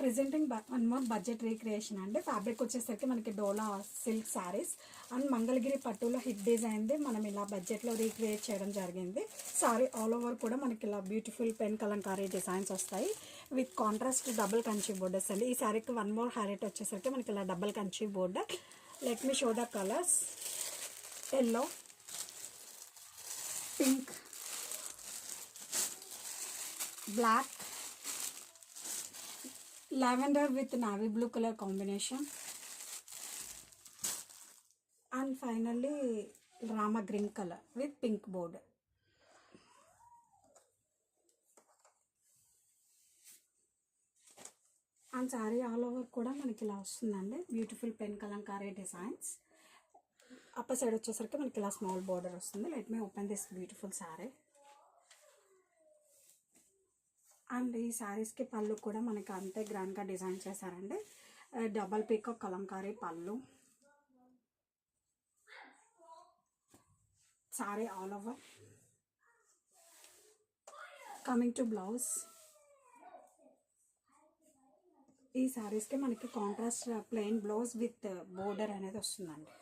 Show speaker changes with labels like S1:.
S1: Presenting one more budget recreation అండి. Fabric వచ్చేసరికి మనకి డోలా సిల్క్ శారీస్ అండ్ మంగళగిరి పట్టులో హిట్ డిజైన్ది మనం ఇలా బడ్జెట్లో రీక్రియేట్ చేయడం జరిగింది. సారీ ఆల్ ఓవర్ కూడా మనకి ఇలా బ్యూటిఫుల్ పెన్ కలంకారీ డిజైన్స్ వస్తాయి. With contrast double Kanchi borders అండి ఈ శారీకి వన్ మోర్ హ్యారెట్ వచ్చేసరికి మనకి ఇలా double Kanchi border let me show the colours. Yellow. Pink. Black. Lavender with navy blue colour combination and finally Rama green colour with pink border and sari all over కూడా మనకి ఇలా వస్తుందండి beautiful pen kalamkari designs upper side వచ్చేసరికి మనకి ఇలా small border వస్తుంది. Let me open this beautiful sari and ఈ శారీస్కి పళ్ళు కూడా మనకి అంతే గ్రాండ్గా డిజైన్ చేశారండి. డబల్ పీకో కలంకారీ పళ్ళు. Sari all over coming to blouse ఈ శారీస్కి మనకి contrast plain blouse with border అనేది వస్తుందండి.